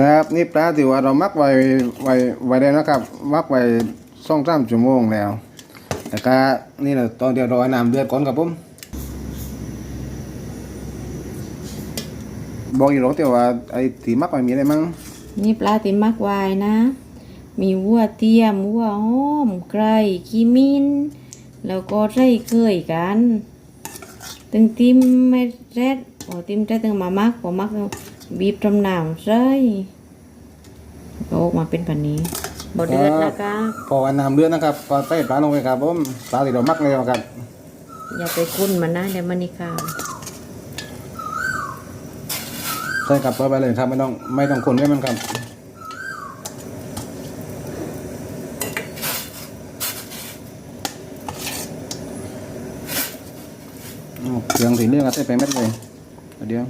ครับนี่ปลาที่ว่าเรามักไว้ไว้ไว้ได้นะครับมักไว้สองสามชั่วโมงแล้วแต่ก็นี่แหละตอนเดียวรอน้ำเดือดก่อนครับผมบอกอีกหรอกแต่ว่าไอ้ที่มักไว้มีอะไรมั่งนี่ปลาติมักไวายนะ มีวัวเทียมวัวห้อมไก่ขี้มินแล้วก็ไส้เคยกันตึงติมไม่แรดพอติมได้ตึงมามักพอมัก บีบจำหนามใส่ก็ออกมาเป็นแบบนี้บดเดือดนะคะพออันน้ำเดือดนะครับก็ใส่ปลาลงไปครับผมปลาที่เรามักแล้วครับอย่าไปคุ้นมันนะเดี๋ยวมันนี่ค่ะใส่กลับไปเลยครับไม่ต้องไม่ต้องคนให้มันครับอ๋อเครื่องสีเหลืองก็ใส่ไปเม็ดเลยเดี๋ยว